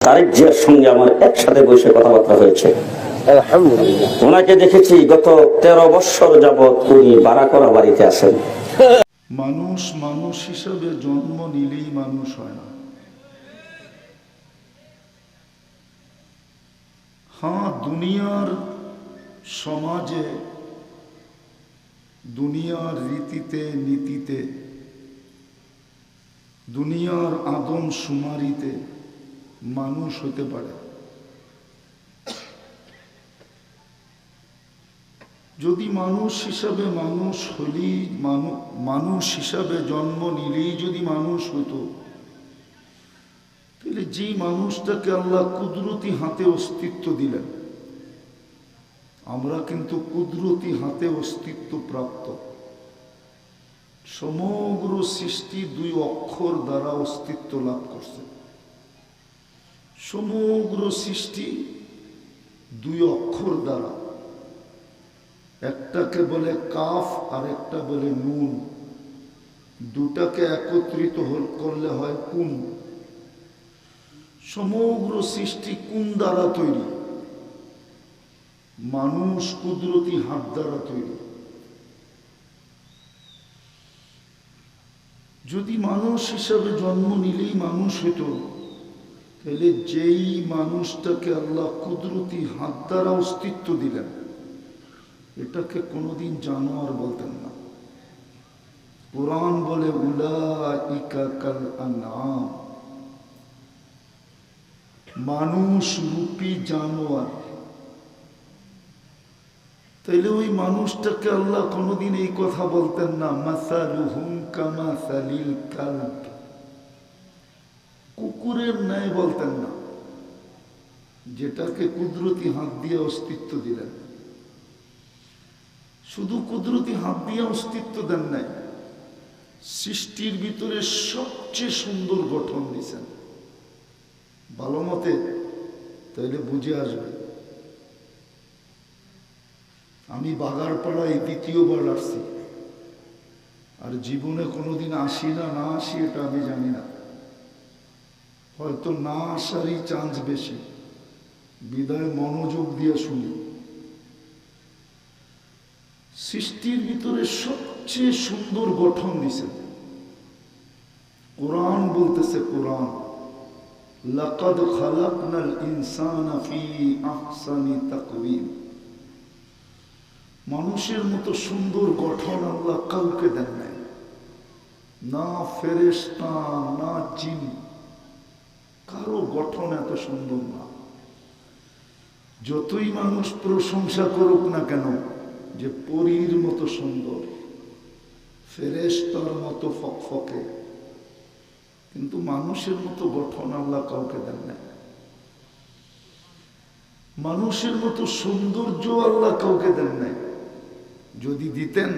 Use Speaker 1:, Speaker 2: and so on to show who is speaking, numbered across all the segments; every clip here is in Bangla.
Speaker 1: তারেক জিয়ার সঙ্গে আমার একসাথে বসে কথাবার্তা হয়েছে। ওনাকে দেখেছি গত তেরো বৎসর যাবৎ উনি করা বাড়িতে আছেন।
Speaker 2: মানুষ মানুষ হিসাবে জন্ম নিলেই মানুষ হয় না। হ্যাঁ দুনিয়ার সমাজে দুনিয়ার রীতিতে নীতিতে দুনিয়ার আদম সুমারিতে মানুষ হতে পারে। যদি মানুষ হিসাবে মানুষ মানু- মানুষ হিসাবে জন্ম নিলেই যদি মানুষ হতো, তাহলে যেই মানুষটাকে আল্লাহ কুদরতি হাতে অস্তিত্ব দিলেন, আমরা কিন্তু কুদরতি হাতে অস্তিত্ব প্রাপ্ত। সমগ্র সৃষ্টি দুই অক্ষর দ্বারা অস্তিত্ব লাভ করছে। সমগ্র সৃষ্টি দুই অক্ষর দ্বারা। একটাকে বলে কাফ আর একটা বলে নুন। দুটাকে একত্রিত করলে হয় কুন। সমগ্র সৃষ্টি কুন দ্বারা তৈরি? মানুষ কুদরতি হাত দ্বারা তৈরি। যদি মানুষ হিসাবে জন্ম নিলেই মানুষ হতো তাহলে যেই মানুষটাকে আল্লাহ কুদরতি হাত দ্বারা অস্তিত্ব দিলেন, এটাকে কোনোদিন জানোয়ার বলতেন না। কোরআন বলে। মানুষ রূপী জানোয়ার। তাইলে ওই মানুষটাকে আল্লাহ কোনোদিন এই কথা বলতেন না, মাসালুহুম কামাসালিল কালব। কুকুরের ন্যায় বলতেন না। যেটাকে কুদরতি হাত দিয়ে অস্তিত্ব দিলেন। শুধু কুদরতি হাত দিয়ে অস্তিত্ব দেন নাই, সৃষ্টির ভিতরে সবচেয়ে সুন্দর গঠন দিছেন ভালো মতে তাইলে বুঝে আসবে। আমি বাগারপাড়ায় দ্বিতীয়বার আসছি। আর জীবনে কোনোদিন আসি না না আসি, এটা আমি জানি না। হয়তো না আসারই চান্স বেশি। বিদায় মনোযোগ দিয়ে শুনি। সৃষ্টির ভিতরে সবচেয়ে সুন্দর গঠন দিছেন কোরআন বলতেছে কোরআন, লাকাদ খালাকনাল ইনসানা ফি আহসানি তাকওয়িম। মানুষের মতো সুন্দর গঠন আল্লাহ কাউকে দেন নাই। না ফেরেশতা, না জিন। কারও গঠন এত সুন্দর না। যতই মানুষ প্রশংসা করুক না কেন, যে পরীর মতো সুন্দর ফেরেস্তার মতো ফকফকে, কিন্তু মানুষের মতো গঠন আল্লাহ কাউকে দেন না। মানুষের মতো সৌন্দর্য আল্লাহ কাউকে দেন নাই যদি দিতেন,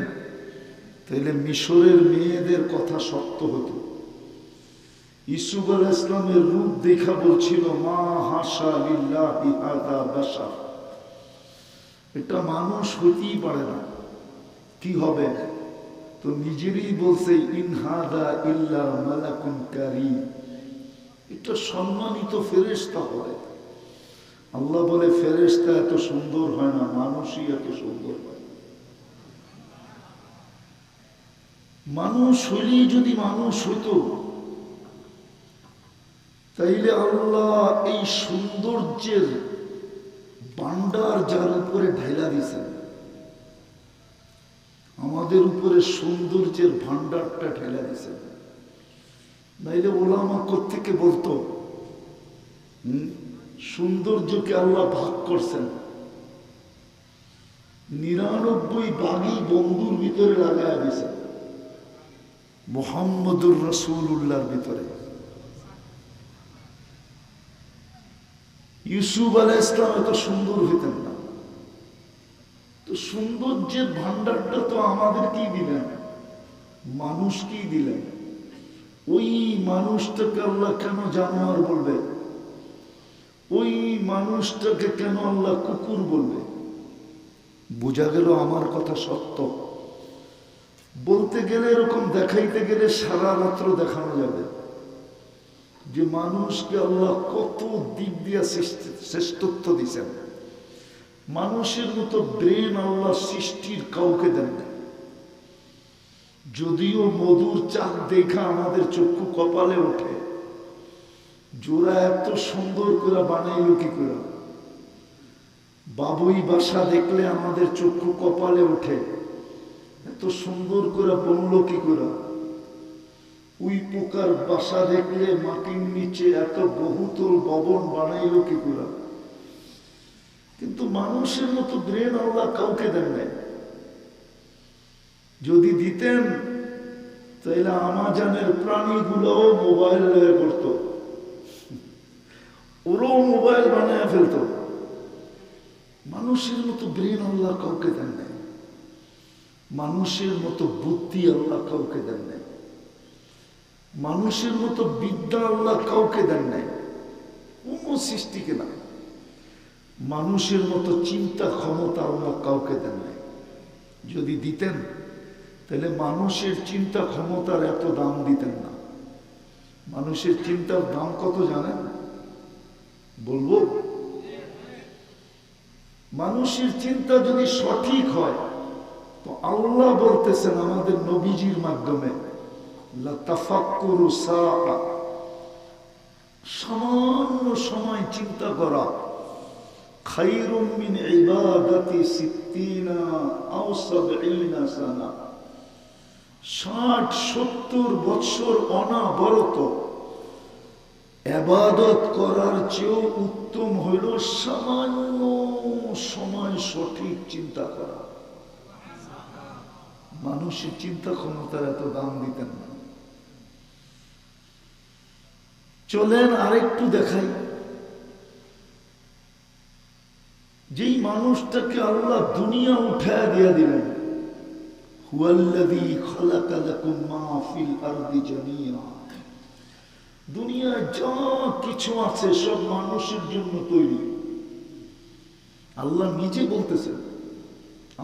Speaker 2: তাহলে মিশরের মেয়েদের কথা সত্য হতো। ইসুফ ইসলামের রূপ দেখা বলছিল, মা হাসা হাদা এটা মানুষ হতেই পারে না। কি হবে? তো নিজেরই বলছে ইনহাদা ইল্লা মালাকুন কারীম। এটা সম্মানিত ফেরেশতা হয় আল্লাহ বলে, ফেরেশতা এত সুন্দর হয় না, মানুষই এত সুন্দর হয়। মানুষ হইলেই যদি মানুষ হইতো তাইলে আল্লাহ এই সৌন্দর্যের বান্ডার যার উপরে ঢাইলা দিয়েছেন, আমাদের উপরে সৌন্দর্যের ভান্ডারটা ঢেলা দিয়েছেন। নাইলে ওলামা থেকে বলতো সৌন্দর্যকে আল্লাহ ভাগ করছেন। নিরানব্বই বাগি বন্ধুর ভিতরে লাগায় দিয়েছেন, মোহাম্মদুর রসুল্লাহর ভিতরে। ইউসুফ আলাহ ইসলাম এত সুন্দর হইতেন না। তো সৌন্দর্যের ভান্ডারটা তো আমাদেরকেই দিলেন। মানুষকেই দিলেন। ওই মানুষটাকে আল্লাহ কেন জানোয়ার বলবে? ওই মানুষটাকে কেন আল্লাহ কুকুর বলবে? বোঝা গেল আমার কথা সত্য। বলতে গেলে এরকম দেখাইতে গেলে সারা রাত্র দেখানো যাবে। যে মানুষকে আল্লাহ কত দিক দিয়ে শ্রেষ্ঠত্ব দিয়েছেন। মানুষের মতো ব্রেন আল্লাহ সৃষ্টির কাউকে দেন না। যদিও মধুর চাঁদ দেখা আমাদের চক্ষু কপালে ওঠে, জোড়া এত সুন্দর করে বানাইল কি করে? বাবুই বাসা দেখলে আমাদের চক্ষু কপালে ওঠে, এত সুন্দর করে বলল কি করে? উই পোকার বাসা দেখলে মাটির নিচে এত বহুতল ভবন বানাইল কি করে? কিন্তু মানুষের মতো ব্রেন আল্লাহ কাউকে দেন নাই। যদি দিতেন, তাহলে আমাজানের প্রাণীগুলোও মোবাইল লয়ে করতো ওরাও মোবাইল বানায় ফেলতো। মানুষের মতো ব্রেন আল্লাহ কাউকে দেন নাই। মানুষের মতো বুদ্ধি আল্লাহ কাউকে দেন নাই। মানুষের মতো বিদ্যা আল্লাহ কাউকে দেন নাই। কোনো সৃষ্টিকে না। মানুষের মতো চিন্তা ক্ষমতা আল্লাহ কাউকে দেন নাই। যদি দিতেন, তাহলে মানুষের চিন্তা ক্ষমতার এত দাম দিতেন না। মানুষের চিন্তার দাম কত জানেন? বলব? মানুষের চিন্তা যদি সঠিক হয়, তো আল্লাহ বলতেছেন আমাদের নবীজির মাধ্যমে। সামান্য সময় চিন্তা করা। খাইরুম মিন ইবাদাতি ষাট, সত্তর বৎসর অনাবরত। এবাদত করার চেয়েও উত্তম হইল সামান্য সময় সঠিক চিন্তা করা। মানুষের চিন্তা ক্ষমতার এত দাম দিতেন না। চলেন আরেকটু দেখাই। যেই মানুষটাকে আল্লাহ দুনিয়া উঠায় দিয়া দিলেন দুনিয়ায় যা কিছু আছে সব মানুষের জন্য তৈরি। আল্লাহ নিজে বলতেছেন,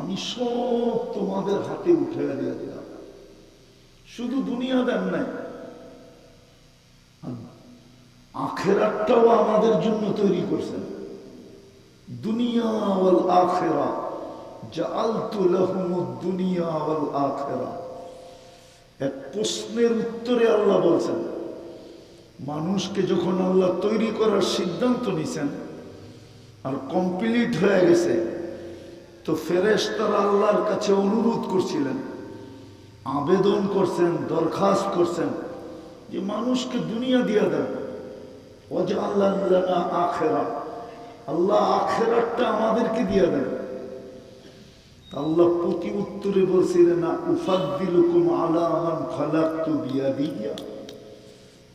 Speaker 2: আমি সব তোমাদের হাতে উঠে দিয়ে দিলাম। শুধু দুনিয়া দেন নাই আখেরাতটাও আমাদের জন্য তৈরি করছেন। দুনিয়া ওয়াল আখেরা, জাআলতু লাহুমুদ দুনিয়া ওয়াল আখেরা। এক প্রশ্নের উত্তরে আল্লাহ বলছেন, মানুষকে যখন আল্লাহ তৈরি করার সিদ্ধান্ত নিছেন আর কমপ্লিট হয়ে গেছে, তো ফেরেশ তারা আল্লাহর কাছে অনুরোধ করছিলেন, আবেদন করছেন, দরখাস্ত করছেন যে মানুষকে দুনিয়া দিয়া দেন আখেরা। আল্লাহ আমাদেরকে আল্লাহ প্রতি উত্তরে আলা খালাকতু বিয়াদিয়া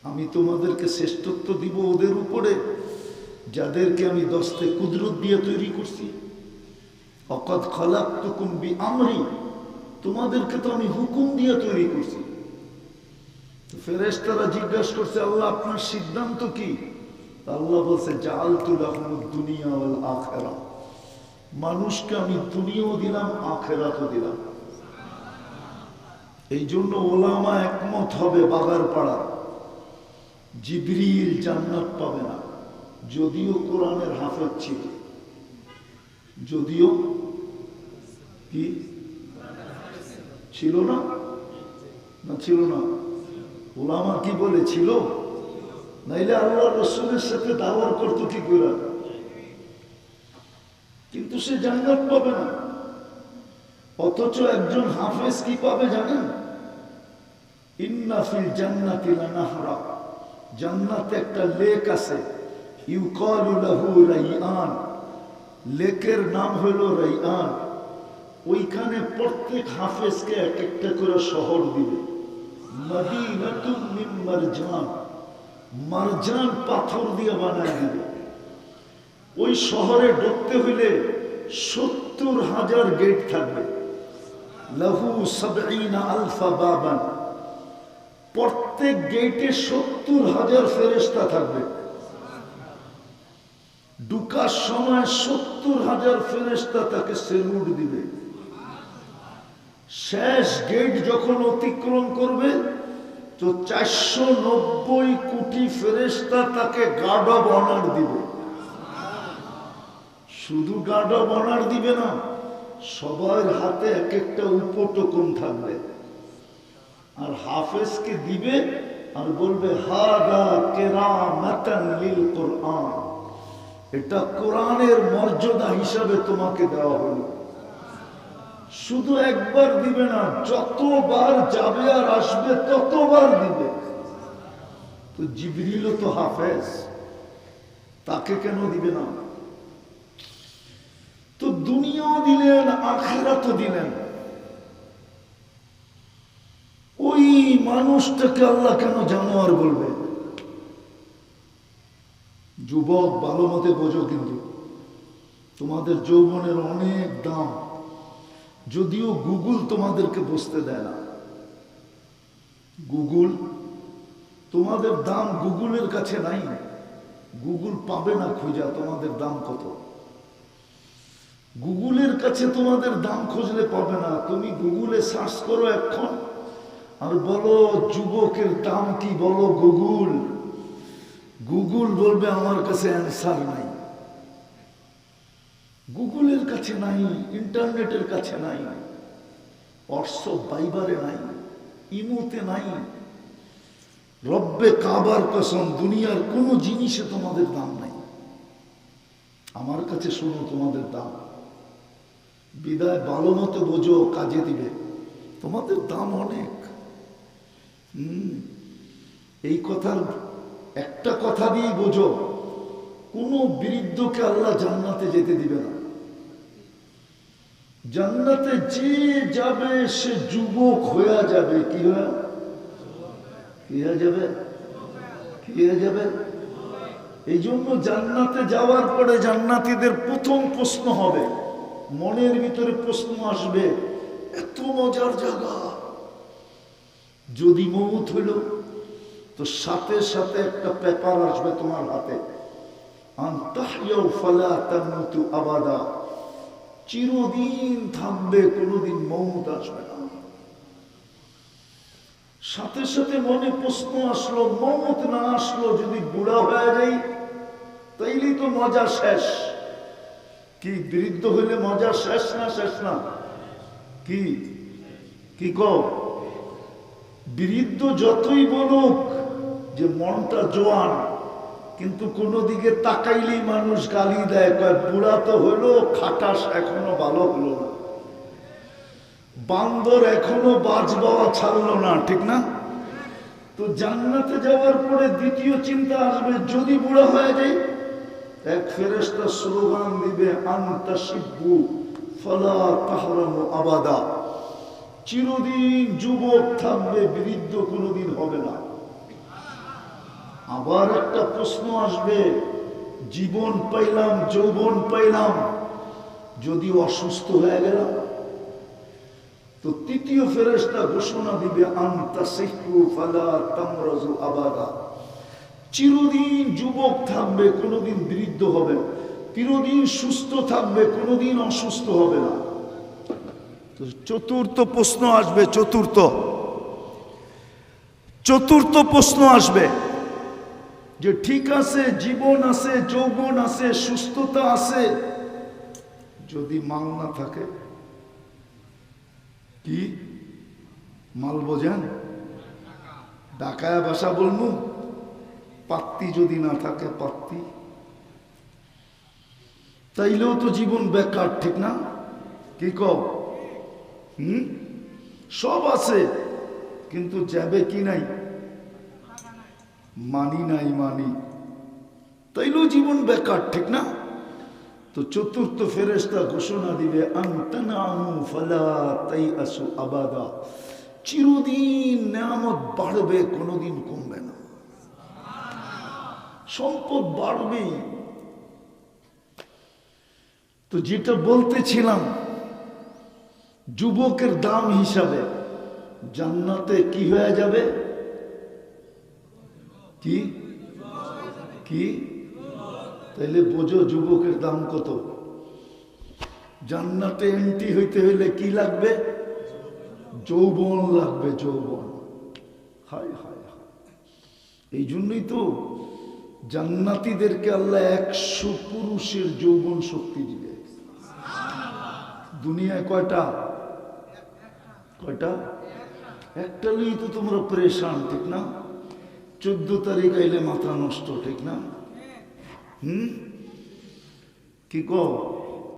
Speaker 2: আমি তোমাদেরকে শ্রেষ্ঠত্ব দিব ওদের উপরে, যাদেরকে আমি দশতে কুদরত দিয়ে তৈরি করছি। অকদ খলাক তুকুম বি আমরি তোমাদেরকে তো আমি হুকুম দিয়ে তৈরি করছি। তো ফেরেশতারা জিজ্ঞাসা করছে, আল্লাহ, আপনার সিদ্ধান্ত কি? আল্লাহ বলছে আহমদ দুনিয়া ওয়াল আখেরা। মানুষকে আমি দুনিয়াও দিলাম, আখেরাতও দিলাম। এই জন্য ওলামা একমত হবে বাগার পাড়া জিবরিল জান্নাত পাবে না। যদিও কোরআনের হাফেজ ছিল। যদিও কি? ছিল না? না, ছিল না। ওলামা কি বলেছিল? নাইলে আল্লাহ রসুলের সাথে দাওয়ার করতো কি করে কিন্তু সে জান্নাত পাবে না। অথচ একজন হাফেজ কি পাবে জানেন? ইন্নাফিল জান্নাতি লানাহরা। জান্নাতে একটা লেক আছে। ইউকালু লাহু রাইআন। লেকের নাম হলো রাইআন। ওইখানে প্রত্যেক হাফেজকে এক একটা করে শহর দিবে। মদিনাতুম মিন মারজান। মারজান পাথর দিয়ে বানায় দিবে। ওই শহরে ঢুকতে হইলে সত্তর হাজার গেট থাকবে। লাহু সাবঈনা আলফা বাবান। প্রত্যেক গেটে সত্তর হাজার ফেরেস্তা থাকবে। ঢুকার সময় সত্তর হাজার ফেরেস্তা তাকে সেলুট দিবে। শেষ গেট যখন অতিক্রম করবে, তো চারশো নব্বই কোটি ফেরেস্তা তাকে গার্ড অব অনার দিবে। শুধু গার্ড অব অনার দিবে না, সবার হাতে এক একটা উপটোকন থাকবে। আর হাফেজকে দিবে আর বলবে, হাদা কেরামাতান লিল কোরআন। এটা কোরআনের মর্যাদা হিসাবে তোমাকে দেওয়া হলো। শুধু একবার দিবে না, যতবার যাবে আর আসবে, ততবার দিবে। তো জিবরিল তো হাফেজ, তাকে কেন দিবে না? তো দুনিয়াও দিলেন, আখেরাতও দিলেন। ওই মানুষটাকে আল্লাহ কেন জানোয়ার বলবে? যুবক, ভালো মতে বোঝো কিন্তু, তোমাদের যৌবনের অনেক দাম। যদিও গুগল তোমাদেরকে বসতে দেয় না। গুগল, তোমাদের দাম গুগলের কাছে নাই। গুগল পাবে না খোঁজা, তোমাদের দাম কত? গুগলের কাছে তোমাদের দাম খুঁজলে পাবে না। তুমি গুগলে সার্চ করো এখন আর বলো, যুবকের দাম কি? বলো, গুগল গুগল বলবে আমার কাছে অ্যান্সার নাই। গুগলের কাছে নাই, ইন্টারনেটের কাছে নাই হোয়াটসঅ্যাপ বাইবারে নাই, ইমোতে নাই। রব্বে কাবার কসম, দুনিয়ার কোনো জিনিসে তোমাদের দাম নাই। আমার কাছে শোনো তোমাদের দাম। বিদায় ভালো মতো বোঝো, কাজে দিবে। তোমাদের দাম অনেক। হুম, এই কথার একটা কথা দিয়ে বোঝো, কোনো বৃদ্ধকে আল্লাহ জান্নাতে যেতে দিবে না। জান্নাতে যে যাবে, সে যুবক হয়ে যাবে। কি হয়ে কি হয়ে যাবে? কি হয়ে যাবে? এই জন্য জান্নাতে যাওয়ার পরে জান্নাতীদের প্রথম প্রশ্ন হবে। মনের ভিতরে প্রশ্ন আসবে, এত মজার জায়গা। যদি মমুত হইল, তো সাথে সাথে একটা পেপার আসবে তোমার হাতে। আবাদা। চিরদিন থামবে, কোনোদিন মৌত আসবে না। সাথে সাথে মনে প্রশ্ন আসলো মমত না আসলো যদি বুড়া হয়ে যাই তাইলেই তো মজা শেষ। কি বৃদ্ধ হইলে মজা শেষ না শেষ না? কি? কি বৃদ্ধ যতই বলুক যে মনটা জোয়ান কিন্তু কোনো দিকে তাকাইলেই মানুষ গালি দেয়, কয়, বুড়া তো হলো, খাটাস এখনও ভালো হলো না। বান্দর এখনও বাজ বাবা ছাড়লো না, ঠিক না? তো জান্নাতে যাওয়ার পরে দ্বিতীয় চিন্তা আসবে, যদি বুড়া হয়ে যায় এক ফেরেস্তা স্লোগান দিবে আন্তা শিব্বু ফলা তাহরামু আবাদা। চিরদিন যুবক থাকবে, বৃদ্ধ কোনোদিন হবে না। আবার একটা প্রশ্ন আসবে। জীবন পাইলাম, যৌবন পাইলাম, যদি অসুস্থ হয়ে গেলাম? তো তৃতীয় ফেরেস্তা ঘোষণা দিবে আবাদা। চিরদিন যুবক থাকবে, কোনোদিন বৃদ্ধ হবে। চিরদিন সুস্থ থাকবে, কোনোদিন অসুস্থ হবে না। তো চতুর্থ প্রশ্ন আসবে, চতুর্থ। চতুর্থ প্রশ্ন আসবে যে ঠিক আছে, জীবন আছে, যৌবন আছে, সুস্থতা আছে, যদি মাল না থাকে, কি? মাল বোঝেন? ডাকায় বাসা বলব পাত্তি যদি না থাকে, পাত্তি। তাইলেও তো জীবন বেকার, ঠিক না? কি কব হুম? সব আছে, কিন্তু যাবে কি নাই? মানি নাই মানি। তাইলেও জীবন বেকার, ঠিক না? তো চতুর্থ ফেরেস্তা ঘোষণা দিবে আবাদা। চিরদিন নামত বাড়বে, কোনোদিন কমবে না। সম্পদ বাড়বেই। তো যেটা বলতেছিলাম, যুবকের দাম হিসাবে জান্নাতে কি হয়ে যাবে? কি? কি? তাইলে বোঝো যুবকের দাম কত? জান্নাতে এন্ট্রি হইতে হইলে কি লাগবে? যৌবন লাগবে, যৌবন। হায় হায় এই জন্যই তো জান্নাতীদেরকে আল্লাহ একশো পুরুষের যৌবন শক্তি দিবে। দুনিয়ায় কয়টা? কয়টা? একটা লই তো তোমরা পরেশান, ঠিক না? চোদ্দ তারিখ আইলে মাথা নষ্ট ঠিক না? হুম? কি কো